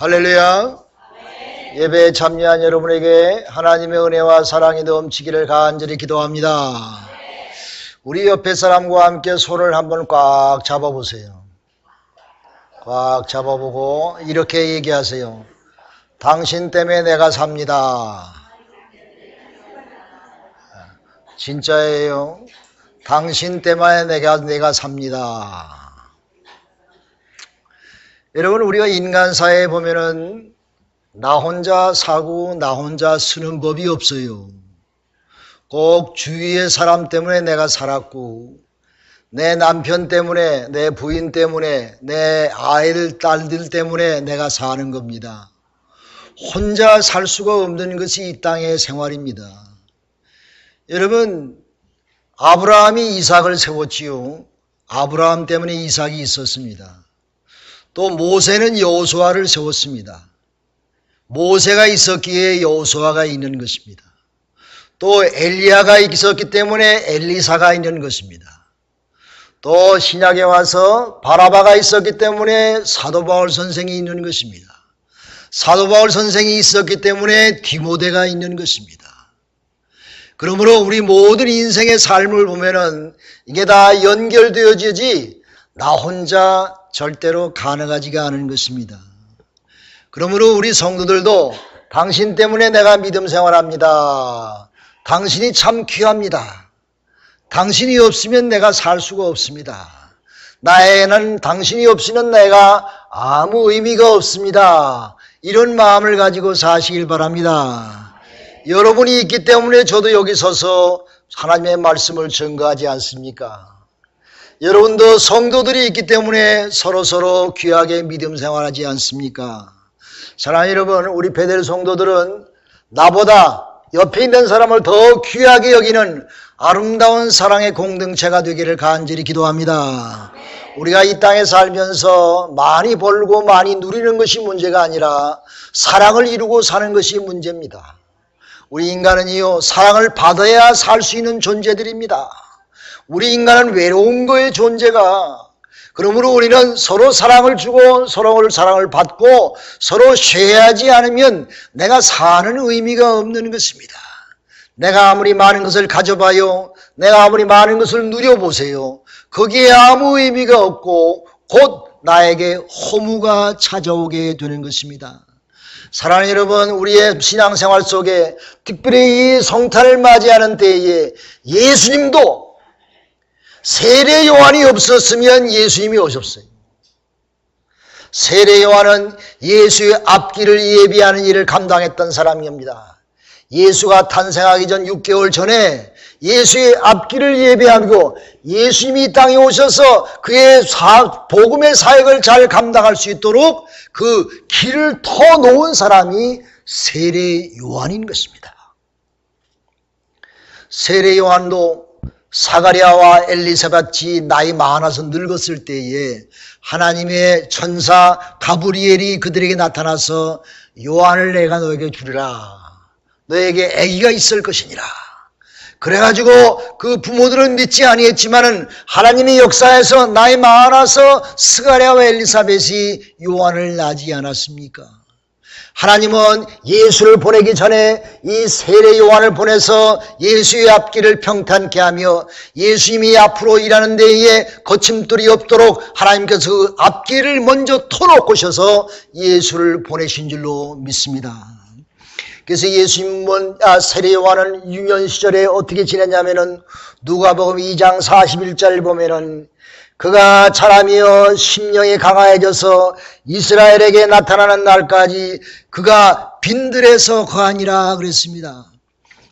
할렐루야. 예배에 참여한 여러분에게 하나님의 은혜와 사랑이 넘치기를 간절히 기도합니다. 우리 옆에 사람과 함께 손을 한번 꽉 잡아보세요. 꽉 잡아보고 이렇게 얘기하세요. 당신 때문에 내가 삽니다. 진짜예요. 당신 때문에 내가, 내가 삽니다. 여러분, 우리가 인간 사회에 보면은 나 혼자 사고 나 혼자 쓰는 법이 없어요. 꼭 주위의 사람 때문에 내가 살았고, 내 남편 때문에, 내 부인 때문에, 내 아이들, 딸들 때문에 내가 사는 겁니다. 혼자 살 수가 없는 것이 이 땅의 생활입니다. 여러분, 아브라함이 이삭을 세웠지요. 아브라함 때문에 이삭이 있었습니다. 또 모세는 여호수아를 세웠습니다. 모세가 있었기에 여호수아가 있는 것입니다. 또 엘리야가 있었기 때문에 엘리사가 있는 것입니다. 또 신약에 와서 바라바가 있었기 때문에 사도 바울 선생이 있는 것입니다. 사도 바울 선생이 있었기 때문에 디모데가 있는 것입니다. 그러므로 우리 모든 인생의 삶을 보면은 이게 다 연결되어지지 나 혼자 절대로 가능하지가 않은 것입니다. 그러므로 우리 성도들도 당신 때문에 내가 믿음 생활합니다. 당신이 참 귀합니다. 당신이 없으면 내가 살 수가 없습니다. 나에는 당신이 없이는 내가 아무 의미가 없습니다. 이런 마음을 가지고 사시길 바랍니다. 여러분이 있기 때문에 저도 여기 서서 하나님의 말씀을 증거하지 않습니까? 여러분도 성도들이 있기 때문에 서로서로 귀하게 믿음 생활하지 않습니까? 사랑하는 여러분, 우리 베델 성도들은 나보다 옆에 있는 사람을 더 귀하게 여기는 아름다운 사랑의 공동체가 되기를 간절히 기도합니다. 우리가 이 땅에 살면서 많이 벌고 많이 누리는 것이 문제가 아니라 사랑을 이루고 사는 것이 문제입니다. 우리 인간은요, 사랑을 받아야 살 수 있는 존재들입니다. 우리 인간은 외로운 거의 존재가 그러므로 우리는 서로 사랑을 주고 서로를 사랑을 받고 서로 쉐하지 않으면 내가 사는 의미가 없는 것입니다. 내가 아무리 많은 것을 가져봐요. 내가 아무리 많은 것을 누려보세요. 거기에 아무 의미가 없고 곧 나에게 허무가 찾아오게 되는 것입니다. 사랑하는 여러분, 우리의 신앙생활 속에 특별히 이 성탄을 맞이하는 때에 예수님도 세례 요한이 없었으면 예수님이 오셨어요. 세례 요한은 예수의 앞길을 예비하는 일을 감당했던 사람입니다. 예수가 탄생하기 전 6개월 전에 예수의 앞길을 예배하고 예수님이 이 땅에 오셔서 그의 사, 복음의 사역을 잘 감당할 수 있도록 그 길을 터놓은 사람이 세례 요한인 것입니다. 세례 요한도 사가랴와 엘리사벳이 나이 많아서 늙었을 때에 하나님의 천사 가브리엘이 그들에게 나타나서 요한을 내가 너에게 주리라. 너에게 아기가 있을 것이니라. 그래가지고 그 부모들은 믿지 아니했지만은 하나님의 역사에서 나이 많아서 스가랴와 엘리사벳이 요한을 낳지 않았습니까? 하나님은 예수를 보내기 전에 이 세례 요한을 보내서 예수의 앞길을 평탄케 하며 예수님이 앞으로 일하는 데에 거침돌이 없도록 하나님께서 그 앞길을 먼저 터놓고 셔서 예수를 보내신 줄로 믿습니다. 그래서 예수님은 아, 세례 요한은 유년 시절에 어떻게 지냈냐면은 누가복음 2장 41절 보면은 그가 자라며 심령이 강화해져서 이스라엘에게 나타나는 날까지 그가 빈들에서 거하니라 그랬습니다.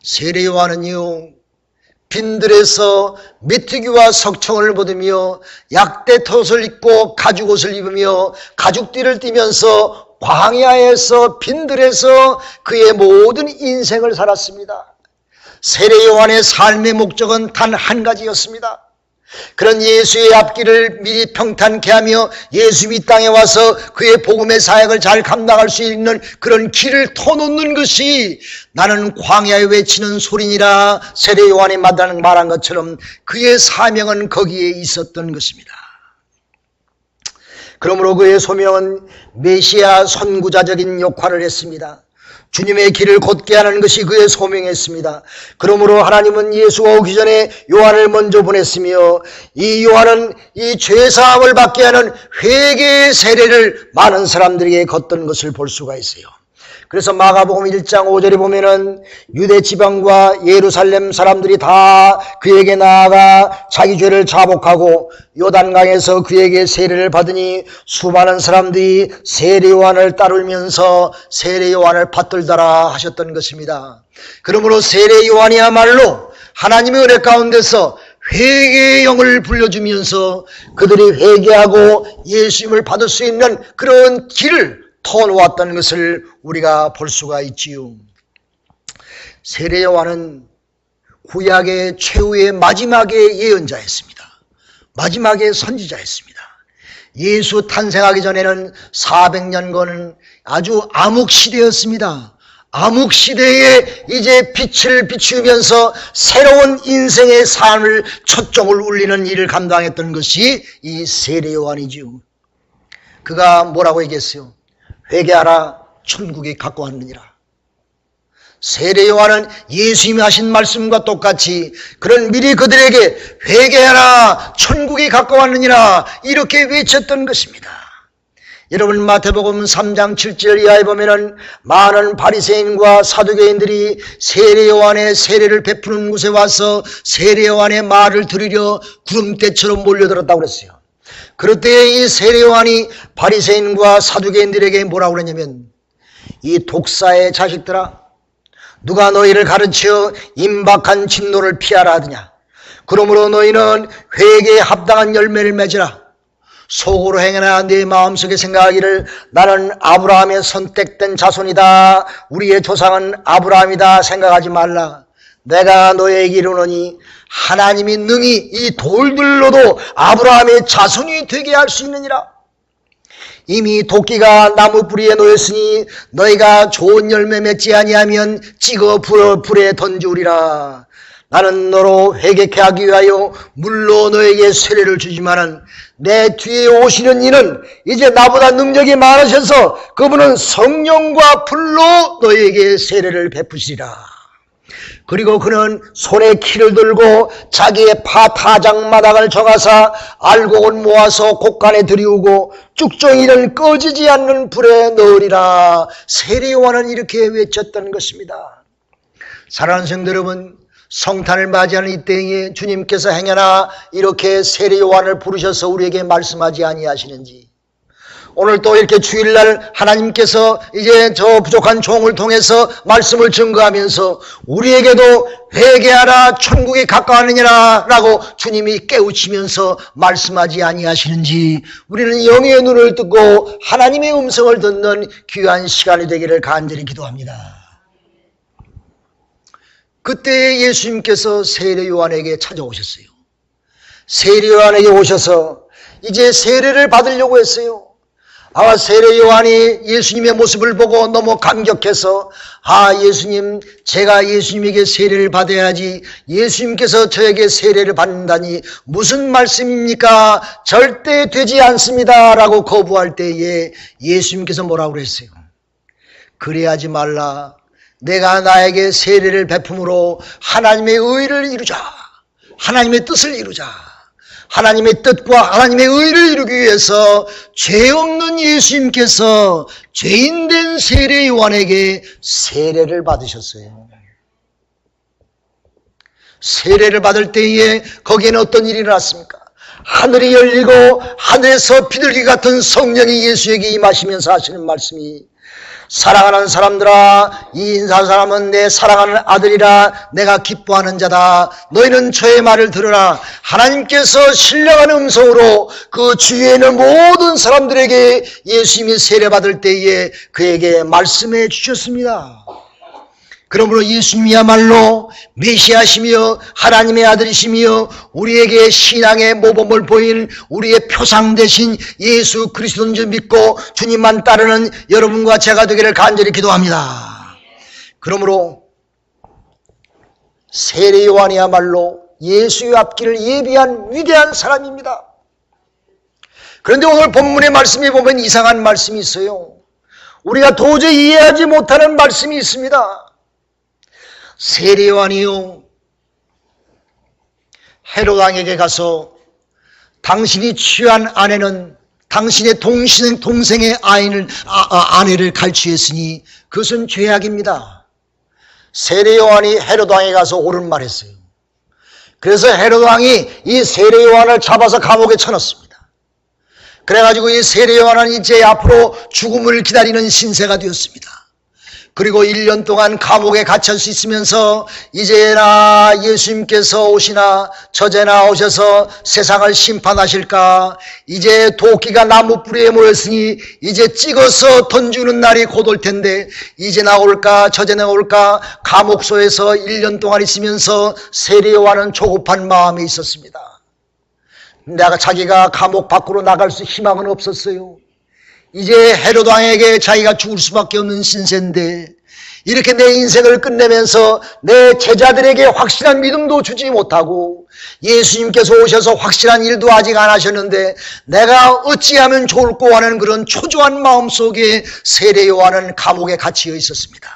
세례 요한은요 빈들에서 메뚜기와 석청을 받으며 약대 톳을 입고 가죽옷을 입으며 가죽띠를 띠면서 광야에서 빈들에서 그의 모든 인생을 살았습니다. 세례 요한의 삶의 목적은 단 한 가지였습니다. 그런 예수의 앞길을 미리 평탄케 하며 예수 이 땅에 와서 그의 복음의 사역을 잘 감당할 수 있는 그런 길을 터놓는 것이 나는 광야에 외치는 소리니라 세례 요한이 말한 것처럼 그의 사명은 거기에 있었던 것입니다. 그러므로 그의 소명은 메시아 선구자적인 역할을 했습니다. 주님의 길을 곧게 하는 것이 그의 소명이었습니다. 그러므로 하나님은 예수가 오기 전에 요한을 먼저 보냈으며 이 요한은 이 죄사함을 받게 하는 회개의 세례를 많은 사람들에게 걷던 것을 볼 수가 있어요. 그래서 마가복음 1장 5절에 보면은 유대 지방과 예루살렘 사람들이 다 그에게 나아가 자기 죄를 자복하고 요단강에서 그에게 세례를 받으니 수많은 사람들이 세례 요한을 따르면서 세례 요한을 받들더라 하셨던 것입니다. 그러므로 세례 요한이야말로 하나님의 은혜 가운데서 회개의 영을 불려주면서 그들이 회개하고 예수님을 받을 수 있는 그런 길을 터놓았다는 것을 우리가 볼 수가 있지요. 세례 요한은 구약의 최후의 마지막의 예언자였습니다. 마지막의 선지자였습니다. 예수 탄생하기 전에는 400년권은 아주 암흑 시대였습니다. 암흑 시대에 이제 빛을 비추면서 새로운 인생의 삶을 초점을 울리는 일을 감당했던 것이 이 세례 요한이지요. 그가 뭐라고 얘기했어요? 회개하라 천국이 갖고 왔느니라. 세례 요한은 예수님이 하신 말씀과 똑같이 그런 미리 그들에게 회개하라 천국이 갖고 왔느니라 이렇게 외쳤던 것입니다. 여러분 마태복음 3장 7절 이하에 보면은 많은 바리새인과 사두개인들이 세례 요한의 세례를 베푸는 곳에 와서 세례 요한의 말을 들으려 구름대처럼 몰려들었다고 그랬어요. 그럴 때이 세례 요한이 바리새인과 사두개인들에게 뭐라고 그러냐면 이 독사의 자식들아 누가 너희를 가르쳐 임박한 진노를 피하라 하느냐? 그러므로 너희는 회개에 합당한 열매를 맺으라. 속으로 행하나 네 마음속에 생각하기를 나는 아브라함의 선택된 자손이다. 우리의 조상은 아브라함이다 생각하지 말라. 내가 너에게 이르노니 하나님이 능히 이 돌들로도 아브라함의 자손이 되게 할 수 있느니라. 이미 도끼가 나무 뿌리에 놓였으니 너희가 좋은 열매 맺지 아니하면 찍어 불에 던지우리라. 나는 너로 회개케 하기 위하여 물로 너에게 세례를 주지만은 내 뒤에 오시는 이는 이제 나보다 능력이 많으셔서 그분은 성령과 불로 너에게 세례를 베푸시리라. 그리고 그는 손에 키를 들고 자기의 파 타작마당을 정하사 알곡을 모아서 곡간에 들이우고 쭉정이를 꺼지지 않는 불에 넣으리라. 세례요한은 이렇게 외쳤던 것입니다. 사랑하는 성도 여러분, 성탄을 맞이하는 이 때에 주님께서 행여나 이렇게 세례요한을 부르셔서 우리에게 말씀하지 아니하시는지 오늘 또 이렇게 주일날 하나님께서 이제 저 부족한 종을 통해서 말씀을 증거하면서 우리에게도 회개하라 천국에 가까웠느니라 라고 주님이 깨우치면서 말씀하지 아니하시는지 우리는 영의 눈을 뜨고 하나님의 음성을 듣는 귀한 시간이 되기를 간절히 기도합니다. 그때 예수님께서 세례 요한에게 찾아오셨어요. 세례 요한에게 오셔서 이제 세례를 받으려고 했어요. 아마 세례 요한이 예수님의 모습을 보고 너무 감격해서 아 예수님 제가 예수님에게 세례를 받아야지 예수님께서 저에게 세례를 받는다니 무슨 말씀입니까? 절대 되지 않습니다 라고 거부할 때에 예수님께서 뭐라고 그랬어요? 그래야지 말라 내가 나에게 세례를 베품으로 하나님의 의를 이루자 하나님의 뜻을 이루자 하나님의 뜻과 하나님의 의를 이루기 위해서 죄 없는 예수님께서 죄인된 세례 요한에게 세례를 받으셨어요. 세례를 받을 때에 거기에는 어떤 일이 일어났습니까? 하늘이 열리고 하늘에서 비둘기 같은 성령이 예수에게 임하시면서 하시는 말씀이 사랑하는 사람들아 이 인사한 사람은 내 사랑하는 아들이라 내가 기뻐하는 자다. 너희는 저의 말을 들으라. 하나님께서 신령한 음성으로 그 주위에 있는 모든 사람들에게 예수님이 세례받을 때에 그에게 말씀해 주셨습니다 그러므로 예수님이야말로 메시아시며 하나님의 아들이시며 우리에게 신앙의 모범을 보인 우리의 표상 대신 예수 그리스도인 줄 믿고 주님만 따르는 여러분과 제가 되기를 간절히 기도합니다. 그러므로 세례 요한이야말로 예수의 앞길을 예비한 위대한 사람입니다. 그런데 오늘 본문의 말씀에 보면 이상한 말씀이 있어요. 우리가 도저히 이해하지 못하는 말씀이 있습니다. 세례요한이요. 헤로당에게 가서 당신이 취한 아내는 당신의 동신, 동생의 아이를, 아, 아, 아내를 갈취했으니 그것은 죄악입니다. 세례요한이 헤로당에 가서 옳은 말 했어요. 그래서 헤로당이 이 세례요한을 잡아서 감옥에 쳐넣습니다. 그래가지고 이 세례요한은 이제 앞으로 죽음을 기다리는 신세가 되었습니다. 그리고 1년 동안 감옥에 갇혀 있으면서 이제나 예수님께서 오시나 저제나 오셔서 세상을 심판하실까 이제 도끼가 나무 뿌리에 모였으니 이제 찍어서 던지는 날이 곧 올 텐데 이제 나올까 저제 나올까 감옥소에서 1년 동안 있으면서 세례요한은 조급한 마음이 있었습니다. 내가 자기가 감옥 밖으로 나갈 수 희망은 없었어요. 이제 헤로드 왕에게 자기가 죽을 수밖에 없는 신세인데 이렇게 내 인생을 끝내면서 내 제자들에게 확실한 믿음도 주지 못하고 예수님께서 오셔서 확실한 일도 아직 안 하셨는데 내가 어찌하면 좋을꼬 하는 그런 초조한 마음 속에 세례 요한은 감옥에 갇혀 있었습니다.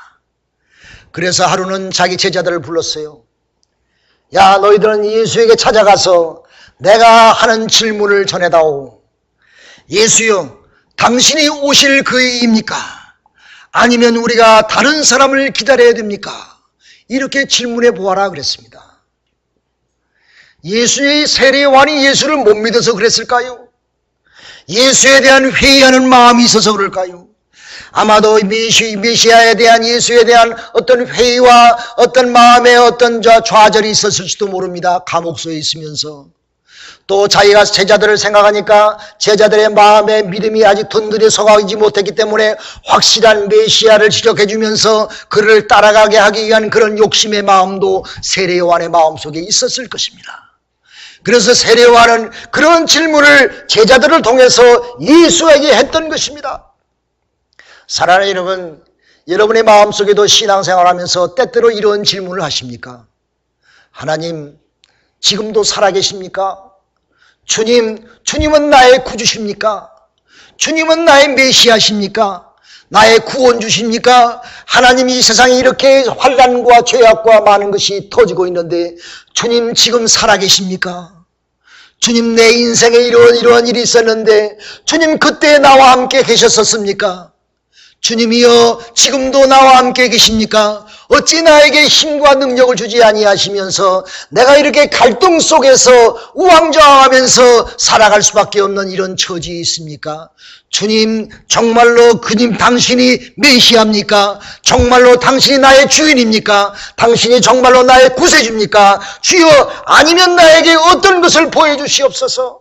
그래서 하루는 자기 제자들을 불렀어요. 야 너희들은 예수에게 찾아가서 내가 하는 질문을 전해다오. 예수여, 당신이 오실 그이입니까? 아니면 우리가 다른 사람을 기다려야 됩니까? 이렇게 질문해 보아라 그랬습니다. 예수의 세례관이 예수를 못 믿어서 그랬을까요? 예수에 대한 회의하는 마음이 있어서 그럴까요? 아마도 메시, 메시아에 대한 예수에 대한 어떤 회의와 어떤 마음의 어떤 좌절이 있었을지도 모릅니다. 감옥소에 있으면서. 또 자기가 제자들을 생각하니까 제자들의 마음의 믿음이 아직 든든히 서가지 못했기 때문에 확실한 메시아를 지적해 주면서 그를 따라가게 하기 위한 그런 욕심의 마음도 세례요한의 마음속에 있었을 것입니다. 그래서 세례요한은 그런 질문을 제자들을 통해서 예수에게 했던 것입니다. 사랑하는 여러분, 여러분의 마음속에도 신앙생활 하면서 때때로 이런 질문을 하십니까? 하나님, 지금도 살아계십니까? 주님, 주님은 나의 구주십니까? 주님은 나의 메시아십니까? 나의 구원 주십니까? 하나님이 이 세상에 이렇게 환란과 죄악과 많은 것이 터지고 있는데 주님 지금 살아계십니까? 주님 내 인생에 이런 이러한 일이 있었는데 주님 그때 나와 함께 계셨었습니까? 주님이여 지금도 나와 함께 계십니까? 어찌 나에게 힘과 능력을 주지 아니하시면서 내가 이렇게 갈등 속에서 우왕좌왕하면서 살아갈 수밖에 없는 이런 처지에 있습니까? 주님 정말로 그님 당신이 메시아입니까? 정말로 당신이 나의 주인입니까? 당신이 정말로 나의 구세주입니까? 주여 아니면 나에게 어떤 것을 보여주시옵소서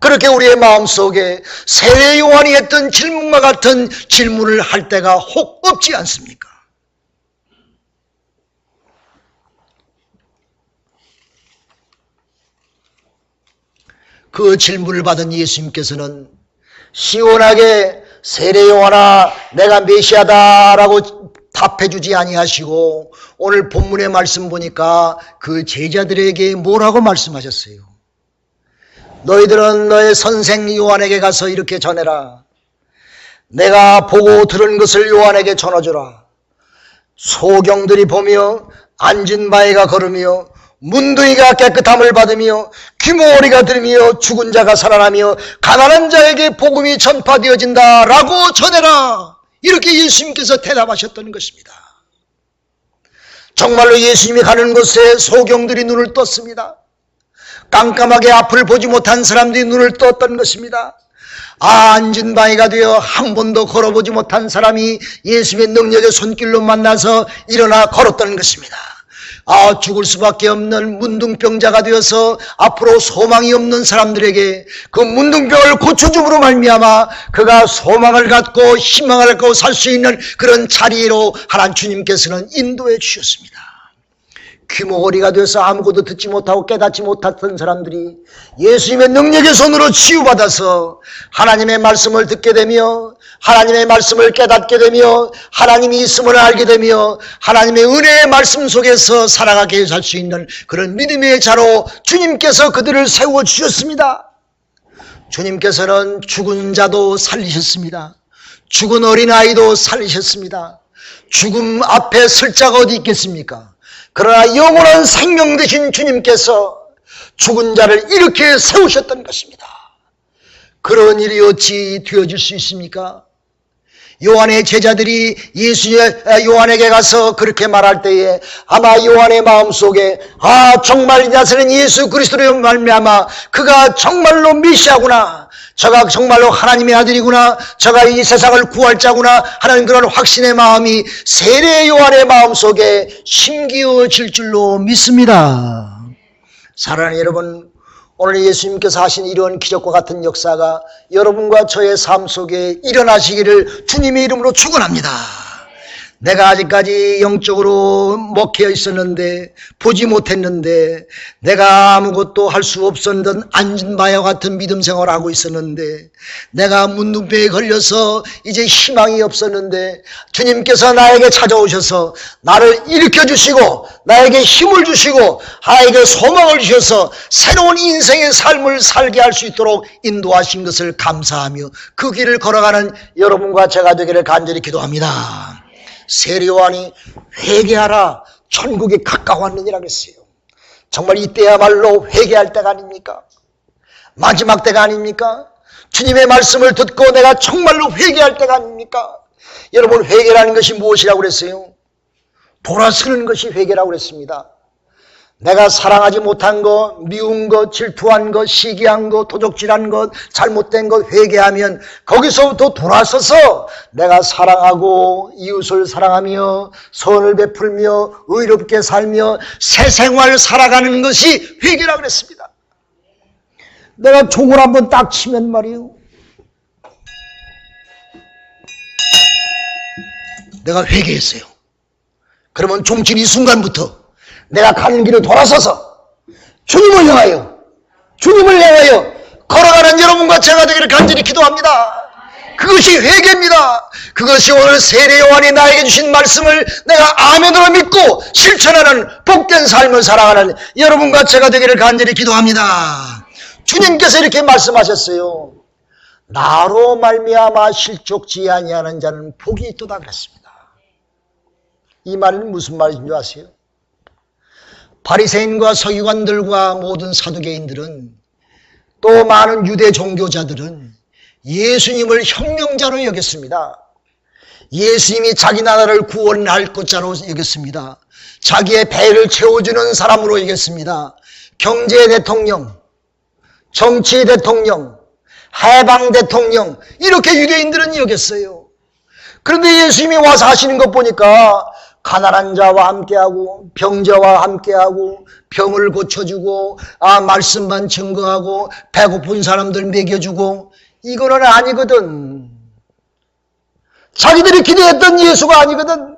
그렇게 우리의 마음속에 세례 요한이 했던 질문과 같은 질문을 할 때가 혹 없지 않습니까? 그 질문을 받은 예수님께서는 시원하게 세례 요한아 내가 메시아다라고 답해 주지 아니하시고 오늘 본문의 말씀 보니까 그 제자들에게 뭐라고 말씀하셨어요? 너희들은 너의 선생 요한에게 가서 이렇게 전해라. 내가 보고 들은 것을 요한에게 전해주라. 소경들이 보며 앉은 바위가 걸으며 문둥이가 깨끗함을 받으며 귀모리가 들으며 죽은 자가 살아나며 가난한 자에게 복음이 전파되어진다 라고 전해라 이렇게 예수님께서 대답하셨던 것입니다 정말로 예수님이 가는 곳에 소경들이 눈을 떴습니다 깜깜하게 앞을 보지 못한 사람들이 눈을 떴던 것입니다. 아, 앉은 바위가 되어 한 번도 걸어보지 못한 사람이 예수의 능력의 손길로 만나서 일어나 걸었던 것입니다. 아, 죽을 수밖에 없는 문둥병자가 되어서 앞으로 소망이 없는 사람들에게 그 문둥병을 고쳐줌으로 말미암아 그가 소망을 갖고 희망을 갖고 살 수 있는 그런 자리로 하나님 주님께서는 인도해 주셨습니다. 귀머거리가 돼서 아무것도 듣지 못하고 깨닫지 못했던 사람들이 예수님의 능력의 손으로 치유받아서 하나님의 말씀을 듣게 되며 하나님의 말씀을 깨닫게 되며 하나님이 있음을 알게 되며 하나님의 은혜의 말씀 속에서 살아가게 할 수 있는 그런 믿음의 자로 주님께서 그들을 세워 주셨습니다. 주님께서는 죽은 자도 살리셨습니다. 죽은 어린아이도 살리셨습니다. 죽음 앞에 설 자가 어디 있겠습니까? 그러나 영원한 생명 되신 주님께서 죽은 자를 이렇게 세우셨던 것입니다. 그런 일이 어찌 되어질 수 있습니까? 요한의 제자들이 예수 요한에게 가서 그렇게 말할 때에 아마 요한의 마음속에 아 정말 나서는 예수 그리스도로 말미암아 그가 정말로 메시아구나 저가 정말로 하나님의 아들이구나 저가 이 세상을 구할 자구나 하는 그런 확신의 마음이 세례 요한의 마음 속에 심기어질 줄로 믿습니다 사랑하는 여러분 오늘 예수님께서 하신 이런 기적과 같은 역사가 여러분과 저의 삶 속에 일어나시기를 주님의 이름으로 축원합니다. 내가 아직까지 영적으로 먹혀 있었는데 보지 못했는데 내가 아무것도 할 수 없었던 안진바와 같은 믿음 생활을 하고 있었는데 내가 문둥병에 걸려서 이제 희망이 없었는데 주님께서 나에게 찾아오셔서 나를 일으켜 주시고 나에게 힘을 주시고 나에게 소망을 주셔서 새로운 인생의 삶을 살게 할 수 있도록 인도하신 것을 감사하며 그 길을 걸어가는 여러분과 제가 되기를 간절히 기도합니다. 세례요한이 회개하라 천국이 가까웠느니라 그랬어요. 정말 이때야말로 회개할 때가 아닙니까? 마지막 때가 아닙니까? 주님의 말씀을 듣고 내가 정말로 회개할 때가 아닙니까? 여러분 회개라는 것이 무엇이라고 그랬어요? 돌아서는 것이 회개라고 그랬습니다. 내가 사랑하지 못한 것, 미운 것, 질투한 것, 시기한 것, 도적질한 것, 잘못된 것 회개하면 거기서부터 돌아서서 내가 사랑하고 이웃을 사랑하며 선을 베풀며 의롭게 살며 새 생활 살아가는 것이 회개라 그랬습니다. 내가 종을 한번 딱 치면 말이요. 내가 회개했어요. 그러면 종친 이 순간부터 내가 가는 길을 돌아서서 주님을 향하여 주님을 향하여 걸어가는 여러분과 제가 되기를 간절히 기도합니다. 그것이 회개입니다. 그것이 오늘 세례 요한이 나에게 주신 말씀을 내가 아멘으로 믿고 실천하는 복된 삶을 살아가는 여러분과 제가 되기를 간절히 기도합니다. 주님께서 이렇게 말씀하셨어요. 나로 말미암아 실족지 아니하는 자는 복이 있도다 그랬습니다. 이 말은 무슨 말인 줄 아세요? 바리새인과 서기관들과 모든 사두개인들은 또 많은 유대 종교자들은 예수님을 혁명자로 여겼습니다. 예수님이 자기 나라를 구원할 것자로 여겼습니다. 자기의 배를 채워주는 사람으로 여겼습니다. 경제 대통령, 정치 대통령, 해방 대통령 이렇게 유대인들은 여겼어요. 그런데 예수님이 와서 하시는 것 보니까 가난한 자와 함께하고 병자와 함께하고 병을 고쳐주고 아 말씀만 증거하고 배고픈 사람들 먹여주고 이거는 아니거든. 자기들이 기대했던 예수가 아니거든.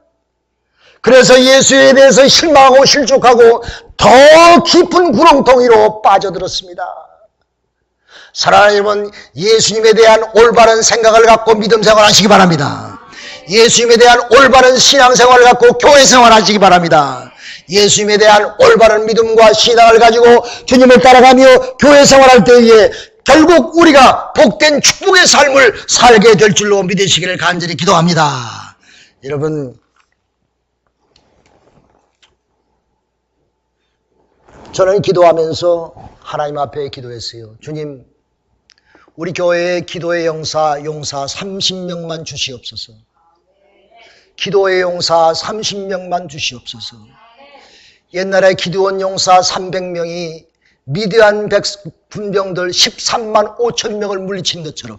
그래서 예수에 대해서 실망하고 실족하고 더 깊은 구렁텅이로 빠져들었습니다. 사랑하는 여러분, 예수님에 대한 올바른 생각을 갖고 믿음 생활하시기 바랍니다. 예수님에 대한 올바른 신앙생활을 갖고 교회생활 하시기 바랍니다. 예수님에 대한 올바른 믿음과 신앙을 가지고 주님을 따라가며 교회생활할 때에 결국 우리가 복된 축복의 삶을 살게 될 줄로 믿으시기를 간절히 기도합니다. 여러분 저는 기도하면서 하나님 앞에 기도했어요. 주님 우리 교회의 기도의 용사 용사 30명만 주시옵소서. 기도의 용사 30명만 주시옵소서. 옛날에 기도원 용사 300명이 미대한 군병들 13만 5천 명을 물리친 것처럼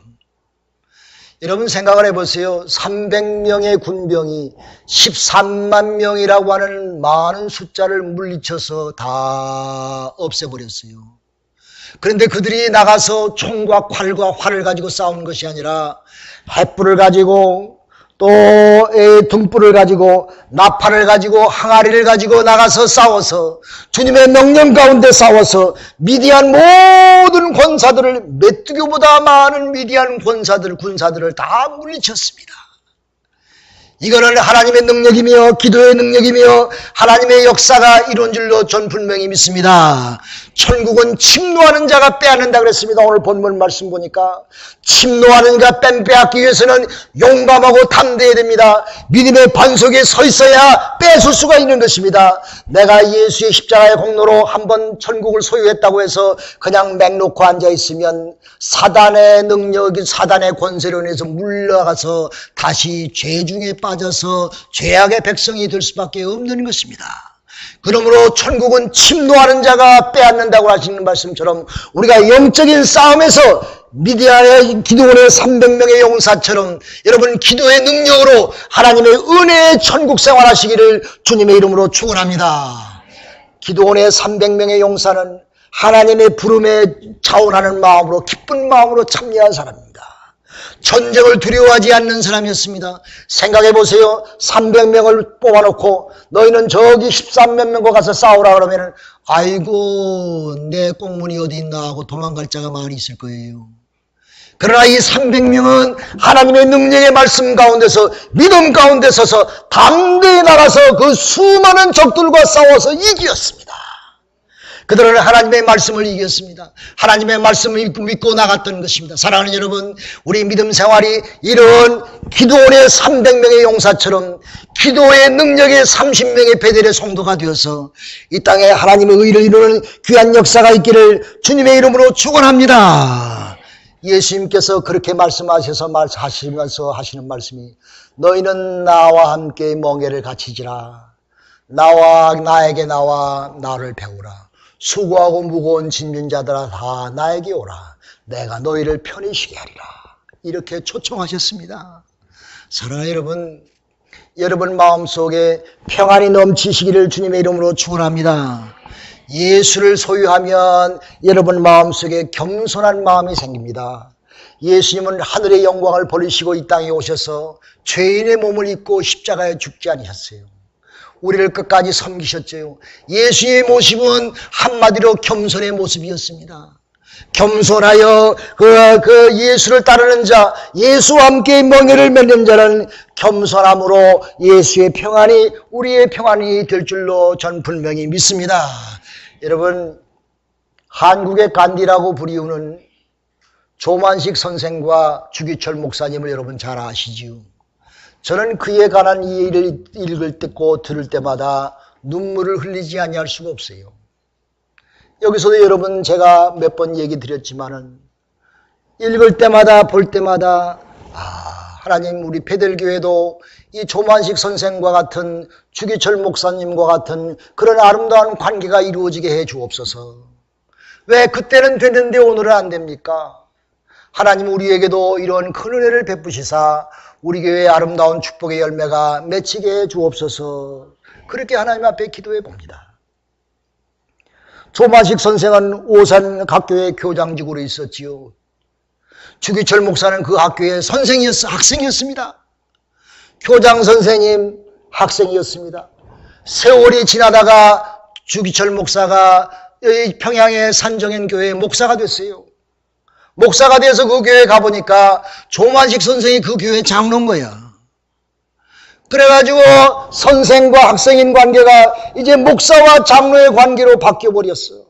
여러분 생각을 해보세요. 300명의 군병이 13만 명이라고 하는 많은 숫자를 물리쳐서 다 없애버렸어요. 그런데 그들이 나가서 총과 활과 활을 가지고 싸운 것이 아니라 횃불을 가지고 또 에, 등불을 가지고 나팔을 가지고 항아리를 가지고 나가서 싸워서 주님의 명령 가운데 싸워서 미디안 모든 권사들을 메뚜기보다 많은 미디안 권사들 군사들을 다 물리쳤습니다. 이거는 하나님의 능력이며 기도의 능력이며 하나님의 역사가 이룬 줄로 전 분명히 믿습니다. 천국은 침노하는 자가 빼앗는다 그랬습니다. 오늘 본문 말씀 보니까 침노하는 자뺀 빼앗기 위해서는 용감하고 담대해야 됩니다. 믿음의 반석에 서 있어야 뺏을 수가 있는 것입니다. 내가 예수의 십자가의 공로로 한번 천국을 소유했다고 해서 그냥 맹놓고 앉아 있으면 사단의 능력이 사단의 권세로 인해서 물러가서 다시 죄 중에 빠 져서 죄악의 백성이 될 수밖에 없는 것입니다. 그러므로 천국은 침노하는 자가 빼앗는다고 하시는 말씀처럼 우리가 영적인 싸움에서 미디안의 기도원의 300명의 용사처럼 여러분 기도의 능력으로 하나님의 은혜의 천국 생활하시기를 주님의 이름으로 축원합니다. 기도원의 300명의 용사는 하나님의 부름에 자원하는 마음으로 기쁜 마음으로 참여한 사람입니다. 전쟁을 두려워하지 않는 사람이었습니다. 생각해 보세요. 300명을 뽑아놓고 너희는 저기 13몇 명과 가서 싸우라 그러면 아이고 내 꽁문이 어디 있나 하고 도망갈 자가 많이 있을 거예요. 그러나 이 300명은 하나님의 능력의 말씀 가운데서 믿음 가운데 서서 담대히 나가서 그 수많은 적들과 싸워서 이기었습니다. 그들은 하나님의 말씀을 이겼습니다. 하나님의 말씀을 믿고 나갔던 것입니다. 사랑하는 여러분, 우리 믿음 생활이 이런 기도원의 300명의 용사처럼 기도의 능력의 30명의 베델의 성도가 되어서 이 땅에 하나님의 의를 이루는 귀한 역사가 있기를 주님의 이름으로 축원합니다. 예수님께서 그렇게 말씀하셔서 말하시면서 하시는 말씀이 너희는 나와 함께 멍에를 갇히지라 나와 나에게 나와 나를 배우라 수고하고 무거운 짐진 자들아 다 나에게 오라. 내가 너희를 편히 쉬게 하리라. 이렇게 초청하셨습니다. 사랑하는 여러분, 여러분 마음속에 평안이 넘치시기를 주님의 이름으로 축원합니다. 예수를 소유하면 여러분 마음속에 겸손한 마음이 생깁니다. 예수님은 하늘의 영광을 버리시고 이 땅에 오셔서 죄인의 몸을 입고 십자가에 죽지 않으셨어요. 우리를 끝까지 섬기셨죠. 예수의 모습은 한마디로 겸손의 모습이었습니다. 겸손하여 그, 그 예수를 따르는 자, 예수와 함께 멍에를 맺는 자는 겸손함으로 예수의 평안이 우리의 평안이 될 줄로 전 분명히 믿습니다. 여러분, 한국의 간디라고 부리우는 조만식 선생과 주기철 목사님을 여러분 잘 아시지요. 저는 그에 관한 이 일을 읽을 때고 들을 때마다 눈물을 흘리지 아니할 수가 없어요. 여기서도 여러분 제가 몇 번 얘기 드렸지만은 읽을 때마다 볼 때마다 아 하나님 우리 베델교회도 이 조만식 선생과 같은 주기철 목사님과 같은 그런 아름다운 관계가 이루어지게 해 주옵소서. 왜 그때는 됐는데 오늘은 안 됩니까? 하나님 우리에게도 이런 큰 은혜를 베푸시사 우리 교회의 아름다운 축복의 열매가 맺히게 해 주옵소서 그렇게 하나님 앞에 기도해 봅니다. 조마식 선생은 오산 학교의 교장직으로 있었지요. 주기철 목사는 그 학교의 선생이었, 학생이었습니다. 교장 선생님, 학생이었습니다. 세월이 지나다가 주기철 목사가 평양의 산정현 교회 목사가 됐어요. 목사가 돼서 그 교회 가보니까 조만식 선생이 그 교회 장로인 거야. 그래가지고 선생과 학생인 관계가 이제 목사와 장로의 관계로 바뀌어버렸어.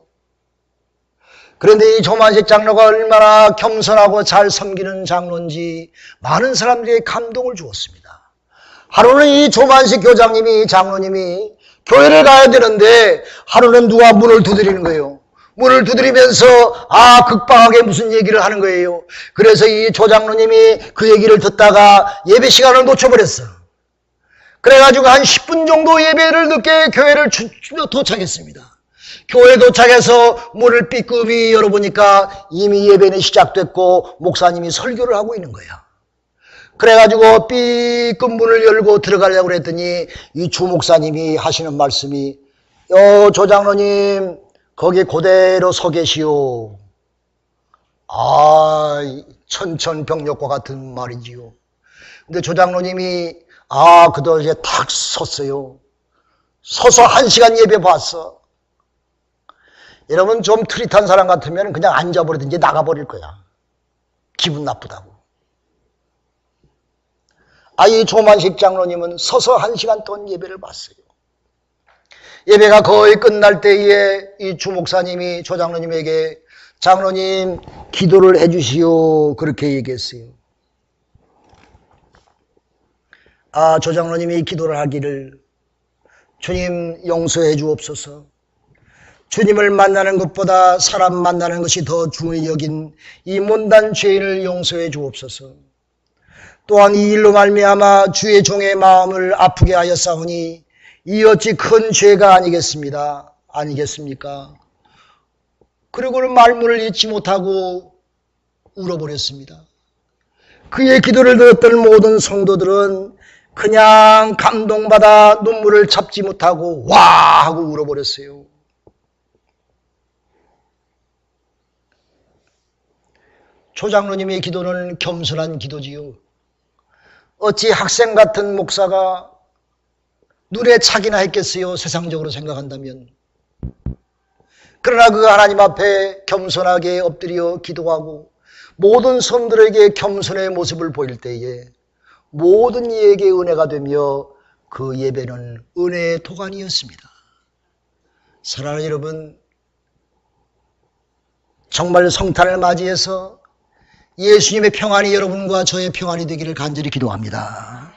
그런데 이 조만식 장로가 얼마나 겸손하고 잘 섬기는 장로인지 많은 사람들에게 감동을 주었습니다. 하루는 이 조만식 교장님이, 장로님이 교회를 가야 되는데 하루는 누가 문을 두드리는 거예요. 문을 두드리면서 아 극방하게 무슨 얘기를 하는 거예요. 그래서 이 조장로님이 그 얘기를 듣다가 예배 시간을 놓쳐버렸어. 그래가지고 한 10분 정도 예배를 늦게 교회를 도착했습니다. 교회 도착해서 문을 삐끔히 열어보니까 이미 예배는 시작됐고 목사님이 설교를 하고 있는 거야. 그래가지고 삐끔 문을 열고 들어가려고 그랬더니 이 주 목사님이 하시는 말씀이 요 조장로님 거기 그대로 서 계시오. 아, 천천병력과 같은 말이지요. 근데 조장로님이 아 그도 이제 탁 섰어요. 서서 한 시간 예배 봤어. 여러분 좀 트릿한 사람 같으면 그냥 앉아버리든지 나가버릴 거야. 기분 나쁘다고. 아이 조만식 장로님은 서서 한 시간 동안 예배를 봤어요. 예배가 거의 끝날 때에 이 주목사님이 조 장로님에게 장로님 기도를 해주시오 그렇게 얘기했어요. 아 조 장로님이 기도를 하기를 주님 용서해 주옵소서. 주님을 만나는 것보다 사람 만나는 것이 더 중요히 여긴 이 못난 죄인을 용서해 주옵소서. 또한 이 일로 말미암아 주의 종의 마음을 아프게 하였사오니 이 어찌 큰 죄가 아니겠습니다. 아니겠습니까? 그리고는 말문을 잇지 못하고 울어버렸습니다. 그의 기도를 들었던 모든 성도들은 그냥 감동받아 눈물을 참지 못하고 와 하고 울어버렸어요. 조장로님의 기도는 겸손한 기도지요. 어찌 학생 같은 목사가 눈에 착이나 했겠어요. 세상적으로 생각한다면. 그러나 그 하나님 앞에 겸손하게 엎드려 기도하고 모든 성들에게 겸손의 모습을 보일 때에 모든 이에게 은혜가 되며 그 예배는 은혜의 도가니였습니다. 사랑하는 여러분, 정말 성탄을 맞이해서 예수님의 평안이 여러분과 저의 평안이 되기를 간절히 기도합니다.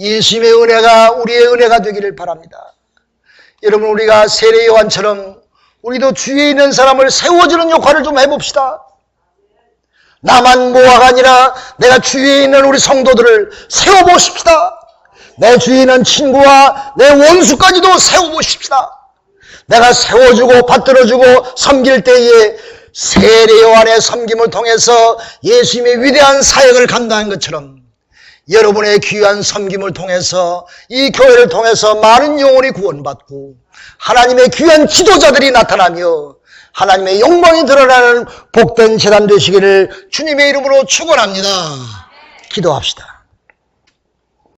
예수님의 은혜가 우리의 은혜가 되기를 바랍니다. 여러분 우리가 세례 요한처럼 우리도 주위에 있는 사람을 세워주는 역할을 좀 해봅시다. 나만 모아가 아니라 내가 주위에 있는 우리 성도들을 세워보십시다. 내 주위에 있는 친구와 내 원수까지도 세워보십시다. 내가 세워주고 받들어주고 섬길 때에 세례 요한의 섬김을 통해서 예수님의 위대한 사역을 감당한 것처럼 여러분의 귀한 섬김을 통해서 이 교회를 통해서 많은 영혼이 구원받고 하나님의 귀한 지도자들이 나타나며 하나님의 영광이 드러나는 복된 재단 되시기를 주님의 이름으로 축원합니다. 기도합시다.